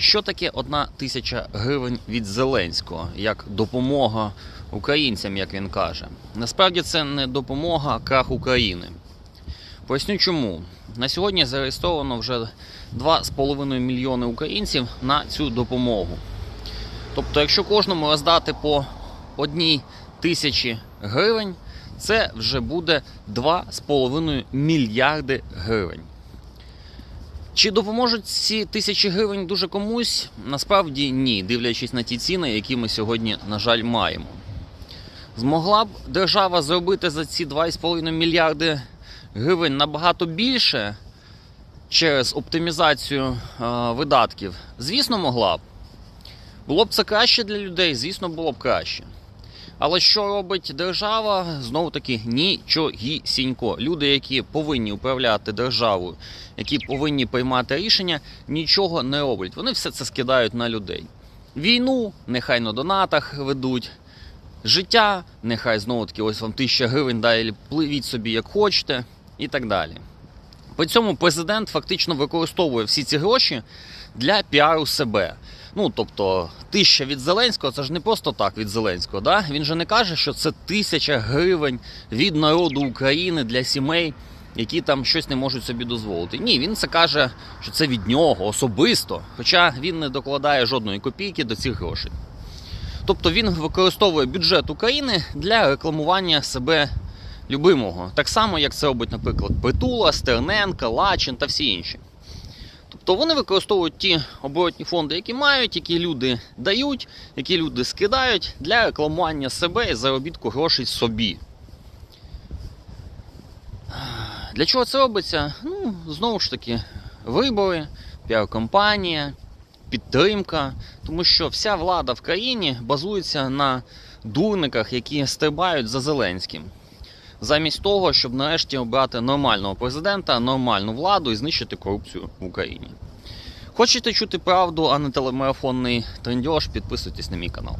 Що таке одна тисяча гривень від Зеленського як допомога українцям, як він каже? Насправді це не допомога, а крах України. Поясню чому. На сьогодні зареєстровано вже 2,5 мільйони українців на цю допомогу. Тобто, якщо кожному роздати по одній тисячі гривень, це вже буде 2,5 мільярди гривень. Чи допоможуть ці тисячі гривень дуже комусь? Насправді ні, дивлячись на ті ціни, які ми сьогодні, на жаль, маємо. Змогла б держава зробити за ці 2,5 мільярди гривень набагато більше через оптимізацію е, видатків? Звісно, могла б. Було б це краще для людей, звісно, було б краще. Але що робить держава? Знову таки нічогісінько. Люди, які повинні управляти державою, які повинні приймати рішення, нічого не роблять. Вони все це скидають на людей. Війну нехай на донатах ведуть. Життя, нехай знову таки, ось вам тисяча гривень, далі пливіть собі як хочете, і так далі. При цьому президент фактично використовує всі ці гроші для піару себе. Ну, тобто, тисяча від Зеленського це ж не просто так від Зеленського. Да? Він же не каже, що це тисяча гривень від народу України для сімей, які там щось не можуть собі дозволити. Ні, він це каже, що це від нього особисто, хоча він не докладає жодної копійки до цих грошей. Тобто він використовує бюджет України для рекламування себе любимого. Так само, як це робить, наприклад, Притула, Стерненка, Лачин та всі інші. Тобто вони використовують ті оборотні фонди, які мають, які люди дають, які люди скидають для рекламування себе і заробітку грошей собі. Для чого це робиться? Ну, знову ж таки, вибори, піар-компанія, підтримка. Тому що вся влада в країні базується на дурниках, які стрибають за Зеленським. Замість того, щоб нарешті обрати нормального президента, нормальну владу і знищити корупцію в Україні. Хочете чути правду, а не телемарафонний трендьош, підписуйтесь на мій канал.